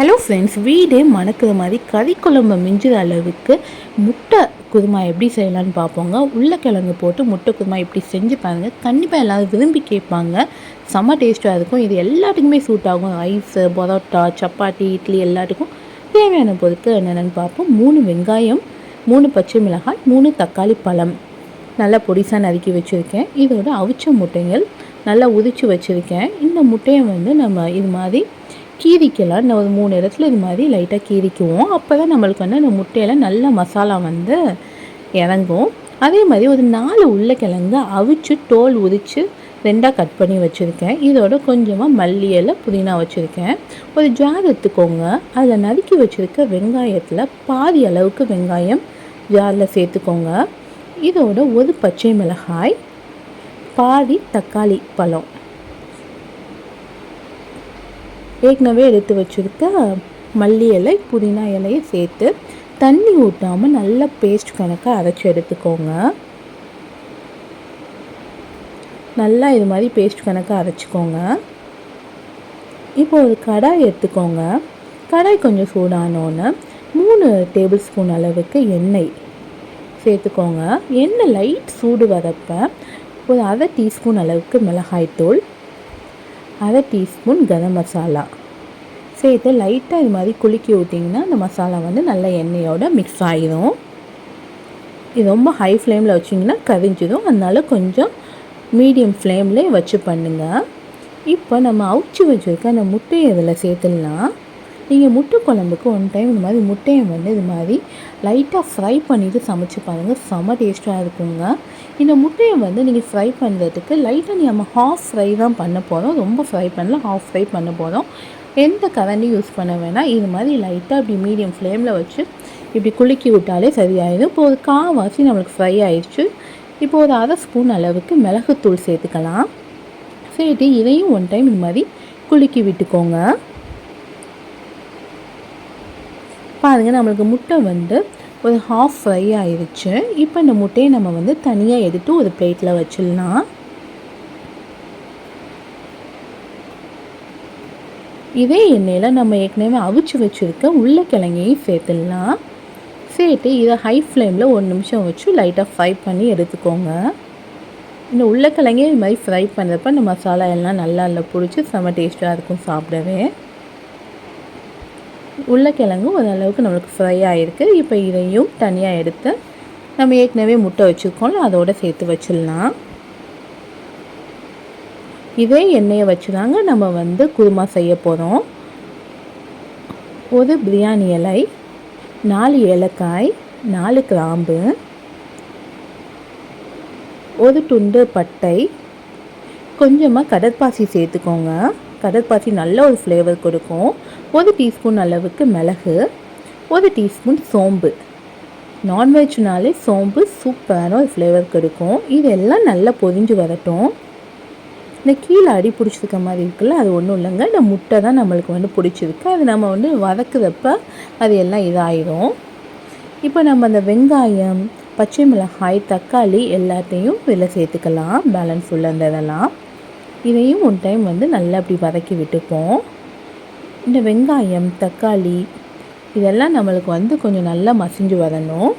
Hello friends வீடே மணக்கிற மாதிரி கறி குழம்பு மிஞ்சுற அளவுக்கு முட்டை குருமா எப்படி செய்யலான்னு பார்ப்போங்க. உருளைக்கிழங்கு போட்டு முட்டை குருமா எப்படி செஞ்சு பாருங்க. கண்டிப்பாக எல்லோரும் விரும்பி கேட்பாங்க. செம்ம டேஸ்ட்டாக இருக்கும். இது எல்லாத்துக்குமே சூட் ஆகும். ரைஸு பரோட்டா சப்பாத்தி இட்லி எல்லாத்துக்கும் தேவையான பொருட்கள் என்னென்னு பார்ப்போம். மூணு வெங்காயம் மூணு பச்சை மிளகாய் மூணு தக்காளி பழம். நல்லா பொடிசாக நறுக்கி வச்சுருக்கேன். இதோட அவிச்ச முட்டைகள் நல்லா உதிச்சு வச்சுருக்கேன். இந்த முட்டையை வந்து நம்ம இது மாதிரி கீறிக்கலாம் இந்த ஒரு மூணு இடத்துல இது மாதிரி லைட்டாக கீரிக்குவோம். அப்போ தான் நம்மளுக்கு வந்து அந்த முட்டையில் நல்ல மசாலா வந்து இறங்கும். அதே மாதிரி ஒரு நாலு உருளைக்கிழங்கு அவிச்சு தோல் உரித்து ரெண்டாக கட் பண்ணி வச்சுருக்கேன். இதோட கொஞ்சமாக மல்லி இலை புதினா வச்சுருக்கேன். ஒரு ஜார் எடுத்துக்கோங்க. அதில் நறுக்கி வச்சுருக்க வெங்காயத்தில் பாதி அளவுக்கு வெங்காயம் ஜாரில் சேர்த்துக்கோங்க. இதோட ஒரு பச்சை மிளகாய் பாதி தக்காளி பழம். ஏற்கனவே எடுத்து வச்சுருக்க மல்லி இலை புதினா இலையை சேர்த்து தண்ணி ஊற்றாமல் நல்ல பேஸ்ட் கணக்காக அரைச்சி எடுத்துக்கோங்க. நல்லா இது மாதிரி பேஸ்ட் கணக்காக அரைச்சிக்கோங்க. இப்போ ஒரு கடாய் எடுத்துக்கோங்க. கடாய் கொஞ்சம் சூடானோன்னு மூணு டேபிள் ஸ்பூன் அளவுக்கு எண்ணெய் சேர்த்துக்கோங்க. எண்ணெய் லைட் சூடு வரப்போ ஒரு அரை டீஸ்பூன் அளவுக்கு மிளகாய்த்தூள் அரை டீஸ்பூன் கரம் மசாலா. சேர்த்து லைட்டாக இது மாதிரி குலுக்கி விட்டிங்கன்னா அந்த மசாலா வந்து நல்ல எண்ணெயோடு மிக்ஸ் ஆகிடும் இது ரொம்ப ஹை ஃப்ளேமில் வச்சிங்கன்னா கரிஞ்சிடும் அதனால் கொஞ்சம் மீடியம் ஃப்ளேம்லேயே வச்சு பண்ணுங்கள் இப்போ நம்ம அவிச்சு வச்சுருக்க அந்த முட்டையை இதில் சேர்த்துடலாம். நீங்கள் முட்டை குழம்புக்கு ஒன் டைம் இந்த மாதிரி முட்டையை வந்து இது மாதிரி லைட்டாக ஃப்ரை பண்ணிவிட்டு சமைச்சு பாருங்கள் செம்ம டேஸ்ட்டாக இருக்குங்க. இந்த முட்டையை வந்து நீங்கள் ஃப்ரை பண்ணுறதுக்கு லைட்டாக நம்ம ஹாஃப் ஃப்ரை தான் பண்ண போகிறோம் ரொம்ப ஃப்ரை பண்ணல ஹாஃப் ஃப்ரை பண்ண போகிறோம் எந்த கரண்டி யூஸ் பண்ண வேணாம் இது மாதிரி லைட்டாக இப்படி மீடியம் ஃப்ளேமில் வச்சு இப்படி குலுக்கி விட்டாலே சரியாயிடும். இப்போ ஒரு காவாசி நம்மளுக்கு ஃப்ரை ஆயிடுச்சு. இப்போ ஒரு அரை ஸ்பூன் அளவுக்கு மிளகுத்தூள் சேர்த்துக்கலாம். சேர்த்து இதையும் ஒன் டைம் இது மாதிரி குலுக்கி விட்டுக்கோங்க. பாருங்கள் நம்மளுக்கு முட்டை வந்து ஒரு ஹாஃப் ஃப்ரை ஆயிடுச்சு. இப்போ இந்த முட்டையை நம்ம வந்து தனியாக எடுத்து ஒரு பிளேட்டில் வச்சிடலாம். இதே எண்ணெயில் நம்ம ஏற்கனவே அவிச்சு வச்சுருக்க உருளைக்கிழங்கையும் சேர்த்துடலாம். சேர்த்து இதை ஹை ஃப்ளேமில் ஒரு நிமிஷம் வச்சு லைட்டாக ஃப்ரை பண்ணி எடுத்துக்கோங்க. இந்த உருளைக்கிழங்கே இது மாதிரி ஃப்ரை பண்ணுறப்ப இந்த மசாலா எல்லாம் நல்லா இல்லை பிடிச்சி செம்ம டேஸ்ட்டாக இருக்கும் சாப்பிடவே. உருளைக்கிழங்கு ஓரளவுக்கு நம்மளுக்கு ஃப்ரை ஆகிருக்கு இப்போ இதையும் தனியாக எடுத்து நம்ம ஏற்கனவே முட்டை வச்சுருக்கோம்ல அதோடு சேர்த்து வச்சிடலாம். இதே எண்ணெயை வச்சு தாங்க நம்ம வந்து குருமா செய்ய போகிறோம் ஒரு பிரியாணி இலை நாலு ஏலக்காய் நாலு கிராம்பு ஒரு துண்டு பட்டை. கொஞ்சமாக கடற்பாசி சேர்த்துக்கோங்க. கடற்பாசி நல்ல ஒரு ஃப்ளேவர் கொடுக்கும். ஒரு டீஸ்பூன் அளவுக்கு மிளகு ஒரு டீஸ்பூன் சோம்பு. நான்வெஜ்னாலே சோம்பு சூப்பரான ஒரு ஃப்ளேவர் கொடுக்கும். இதெல்லாம் நல்லா பொரிஞ்சு வரட்டும். இந்த கீழே அடி பிடிச்சிருக்க மாதிரி இருக்குல்ல அது ஒன்றும் இல்லைங்க. இந்த முட்டை தான் நம்மளுக்கு வந்து பிடிச்சிருக்கு. அது நம்ம வந்து வதக்குறப்ப அது எல்லாம் இதாயிடும் இப்போ நம்ம அந்த வெங்காயம் பச்சை மிளகாய் தக்காளி எல்லாத்தையும் இதில் சேர்த்துக்கலாம். பேலன்ஸ் உள்ள அந்த இதெல்லாம். இதையும் ஒன் டைம் வந்து நல்லா அப்படி வதக்கி விட்டுப்போம். இந்த வெங்காயம் தக்காளி இதெல்லாம் நம்மளுக்கு வந்து கொஞ்சம் நல்லா மசிஞ்சு வரணும்.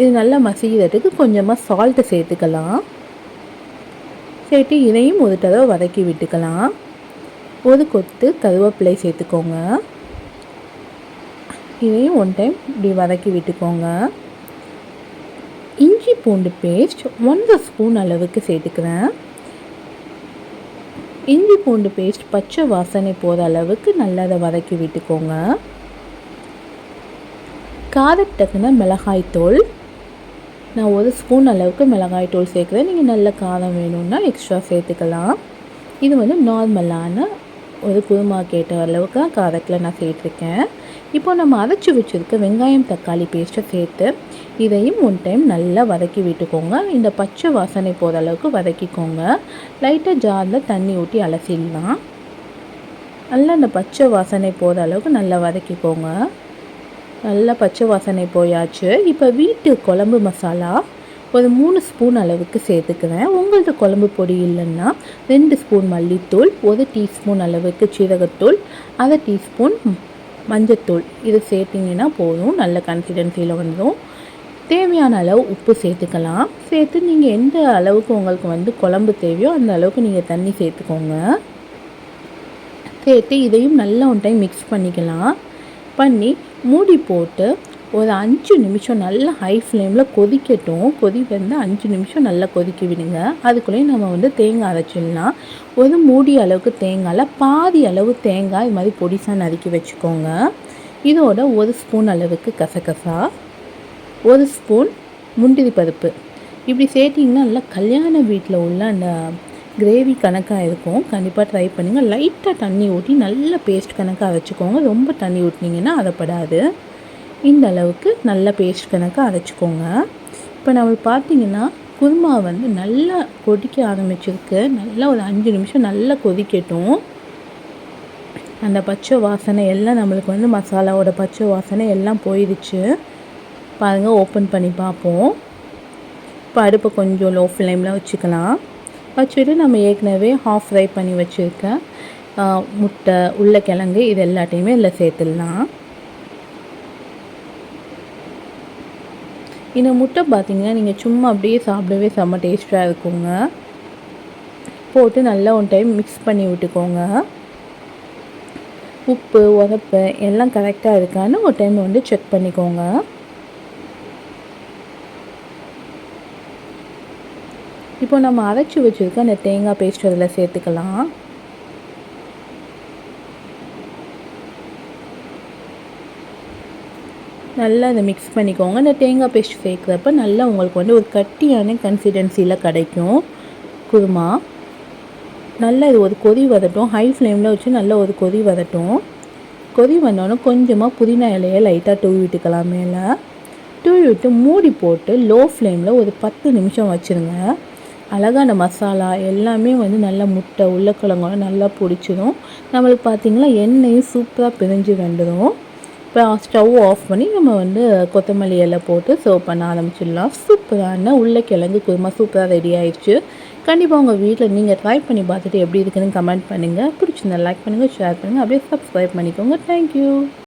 இது நல்லா மசிக்கிறதுக்கு கொஞ்சமாக சால்ட்டு சேர்த்துக்கலாம். கேட்டு இதையும் ஒரு தடவை வதக்கி விட்டுக்கலாம். ஒரு கொத்து கருவேப்பிலை சேர்த்துக்கோங்க. இதையும் ஒன் டைம் இப்படி வதக்கி விட்டுக்கோங்க. இஞ்சி பூண்டு பேஸ்ட் ஒன்றரை ஸ்பூன் அளவுக்கு சேர்த்துக்கிறேன். இஞ்சி பூண்டு பேஸ்ட் பச்சை வாசனை போகிற அளவுக்கு நல்லா அதை வதக்கி விட்டுக்கோங்க. காரத்தக்குன மிளகாய்த்தூள் நான் ஒரு ஸ்பூன் அளவுக்கு மிளகாய் தூள் சேர்க்குறேன். நீங்கள் நல்ல காரம் வேணும்னா எக்ஸ்ட்ரா சேர்த்துக்கலாம். இது வந்து நார்மலான ஒரு குருமா கேட்ட அளவுக்கு காரத்தில் நான் சேர்த்துருக்கேன். இப்போ நம்ம அரைச்சி வச்சுருக்க வெங்காயம் தக்காளி பேஸ்ட்டை சேர்த்து இதையும் ஒன் டைம் நல்லா வதக்கி விட்டுக்கோங்க. இந்த பச்சை வாசனை போகிற அளவுக்கு வதக்கிக்கோங்க. லைட்டாக ஜாரில் தண்ணி ஊற்றி அலசிடலாம். நல்லா இந்த பச்சை வாசனை போகிற அளவுக்கு நல்லா வதக்கிக்கோங்க. நல்லா பச்சை வாசனை போயாச்சு. இப்போ வீட்டு குழம்பு மசாலா ஒரு மூணு ஸ்பூன் அளவுக்கு சேர்த்துக்குவேன் உங்கள்கிட்ட குழம்பு பொடி இல்லைன்னா ரெண்டு ஸ்பூன் மல்லித்தூள் ஒரு டீஸ்பூன் அளவுக்கு சீரகத்தூள் அரை டீஸ்பூன் மஞ்சத்தூள். இது சேர்த்திங்கன்னா போதும் நல்ல கன்சிடென்சியில் வந்துடும் தேவையான அளவு உப்பு சேர்த்துக்கலாம். சேர்த்து நீங்கள் எந்த அளவுக்கு உங்களுக்கு வந்து குழம்பு தேவையோ அந்த அளவுக்கு நீங்கள் தண்ணி சேர்த்துக்கோங்க. சேர்த்து இதையும் நல்லா ஒன் டைம் மிக்ஸ் பண்ணிக்கலாம். பண்ணி மூடி போட்டு ஒரு அஞ்சு நிமிஷம் நல்லா ஹை ஃப்ளேமில் கொதிக்கட்டும். கொதி வந்து அஞ்சு நிமிஷம் நல்லா கொதிக்க விடுங்க. அதுக்குள்ளேயும் நம்ம வந்து தேங்காய் அரைச்சிடலாம். ஒரு மூடி அளவுக்கு தேங்காயில் பாதி அளவு தேங்காய் இது மாதிரி பொடிசாக நறுக்கி வச்சுக்கோங்க. இதோட ஒரு ஸ்பூன் அளவுக்கு கசகசா ஒரு ஸ்பூன் முந்திரி பருப்பு. இப்படி சேர்த்திங்கன்னா நல்லா கல்யாண வீட்டில் உள்ள அந்த கிரேவி கணக்காக இருக்கும். கண்டிப்பாக ட்ரை பண்ணுங்கள் லைட்டாக தண்ணி ஊற்றி நல்ல பேஸ்ட் கணக்காக வச்சுக்கோங்க. ரொம்ப தண்ணி ஊற்றினீங்கன்னா அதைப்படாது. இந்த அளவுக்கு நல்ல பேஸ்ட் கணக்காக அரைச்சிக்கோங்க. இப்போ நம்ம பார்த்தீங்கன்னா குருமா வந்து நல்லா கொதிக்க ஆரம்பிச்சிருக்கு. நல்லா ஒரு அஞ்சு நிமிஷம் நல்லா கொதிக்கட்டும். அந்த பச்சை வாசனை எல்லாம் நம்மளுக்கு வந்து மசாலாவோட பச்சை வாசனை எல்லாம் போயிடுச்சு. பாருங்கள் ஓப்பன் பண்ணி பார்ப்போம். இப்போ அடுப்பை கொஞ்சம் லோ ஃப்ளேமில் வச்சுக்கலாம். வச்சுட்டு நம்ம ஏற்கனவே ஹாஃப் ஃப்ரை பண்ணி வச்சுருக்கேன் முட்டை உருளைக்கிழங்கு இது எல்லாத்தையுமே இதில் சேர்த்துடலாம். இந்த முட்டை பார்த்திங்கன்னா நீங்கள் சும்மா அப்படியே சாப்பிடவே செம்ம டேஸ்ட்டாக இருக்குங்க. போட்டு நல்லா ஒன் டைம் மிக்ஸ் பண்ணி விட்டுக்கோங்க. உப்பு உரப்பு எல்லாம் கரெக்டாக இருக்கான்னு ஒரு டைம் வந்து செக் பண்ணிக்கோங்க. இப்போ நம்ம அரைச்சி வச்சுருக்க அந்த தேங்காய் பேஸ்ட் அதில் சேர்த்துக்கலாம். நல்லா அதை மிக்ஸ் பண்ணிக்கோங்க. அந்த தேங்காய் பேஸ்ட் சேர்க்குறப்ப நல்லா உங்களுக்கு வந்து ஒரு கட்டியான கன்சிஸ்டன்சியில் கிடைக்கும். குருமா. நல்லா இது ஒரு கொதி வதட்டும். ஹை ஃப்ளேமில் வச்சு நல்லா ஒரு கொதி வதட்டும். கொதி வந்தோடனே கொஞ்சமாக புதினா இலையை லைட்டாக தூவி விட்டுக்கலாம் மேலே. தூவி விட்டு மூடி போட்டு லோ ஃப்ளேமில் ஒரு பத்து நிமிஷம் வச்சுருங்க. அழகான மசாலா எல்லாமே வந்து நல்லா முட்டை உருளைக்கிழங்கோட நல்லா பிடிச்சிடும். நம்மளுக்கு பார்த்திங்கன்னா எண்ணெயும் சூப்பராக பிரிஞ்சு வந்துடும் இப்போ ஸ்டவ் ஆஃப் பண்ணி நம்ம வந்து கொத்தமல்லி எல்லாம் போட்டு சர்வ் பண்ண ஆரம்பிச்சிடலாம். சூப்பரான உருளைக்கிழங்கு குருமா சூப்பராக ரெடி ஆயிடுச்சு. கண்டிப்பாக உங்கள் வீட்டில் நீங்கள் ட்ரை பண்ணி பார்த்துட்டு எப்படி இருக்குன்னு கமெண்ட் பண்ணுங்கள் பிடிச்சிருந்தா லைக் பண்ணுங்கள் ஷேர் பண்ணுங்கள் அப்படியே சப்ஸ்கிரைப் பண்ணிக்கோங்க. தேங்க்யூ